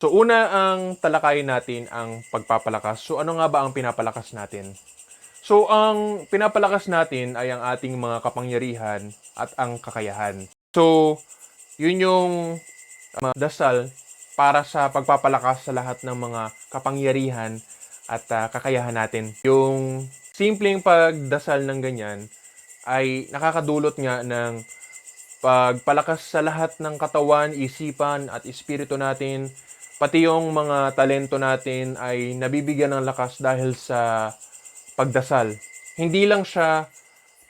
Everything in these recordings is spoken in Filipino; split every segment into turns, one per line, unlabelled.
So una ang talakayin natin ang pagpapalakas. So ano nga ba ang pinapalakas natin? So ang pinapalakas natin ay ang ating mga kapangyarihan at ang kakayahan. So yun yung mga dasal para sa pagpapalakas sa lahat ng mga kapangyarihan at ah, kakayahan natin. Yung simpleng pagdasal ng ganyan ay nakakadulot nga ng pagpalakas sa lahat ng katawan, isipan at espiritu natin, pati yung mga talento natin ay nabibigyan ng lakas dahil sa pagdasal. Hindi lang siya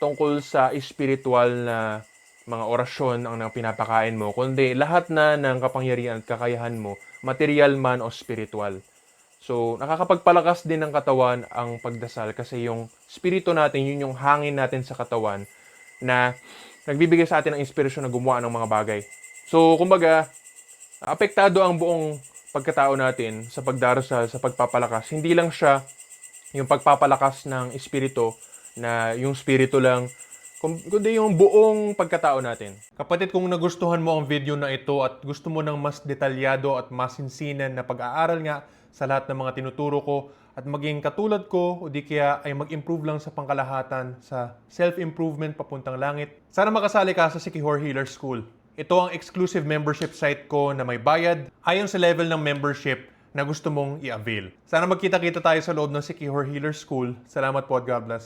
tungkol sa espiritual na mga orasyon ang pinapakain mo, kundi lahat na ng kapangyarihan at kakayahan mo, material man o spiritual. So, nakakapagpalakas din ng katawan ang pagdasal kasi yung spirito natin, yun yung hangin natin sa katawan na nagbibigay sa atin ng inspirasyon na gumawa ng mga bagay. So, kumbaga, apektado ang buong pagkatao natin sa pagdarasal, sa pagpapalakas. Hindi lang siya yung pagpapalakas ng espiritu na yung spirito lang, kundi yung buong pagkatao natin. Kapatid, kung nagustuhan mo ang video na ito at gusto mo ng mas detalyado at mas sinsinan na pag-aaral nga sa lahat ng mga tinuturo ko at maging katulad ko o di kaya ay mag-improve lang sa pangkalahatan sa self-improvement papuntang langit, sana makasali ka sa Sikihor Healer School. Ito ang exclusive membership site ko na may bayad ayon sa level ng membership na gusto mong i-avail. Sana magkita-kita tayo sa loob ng Sikihor Healer School. Salamat po at God bless.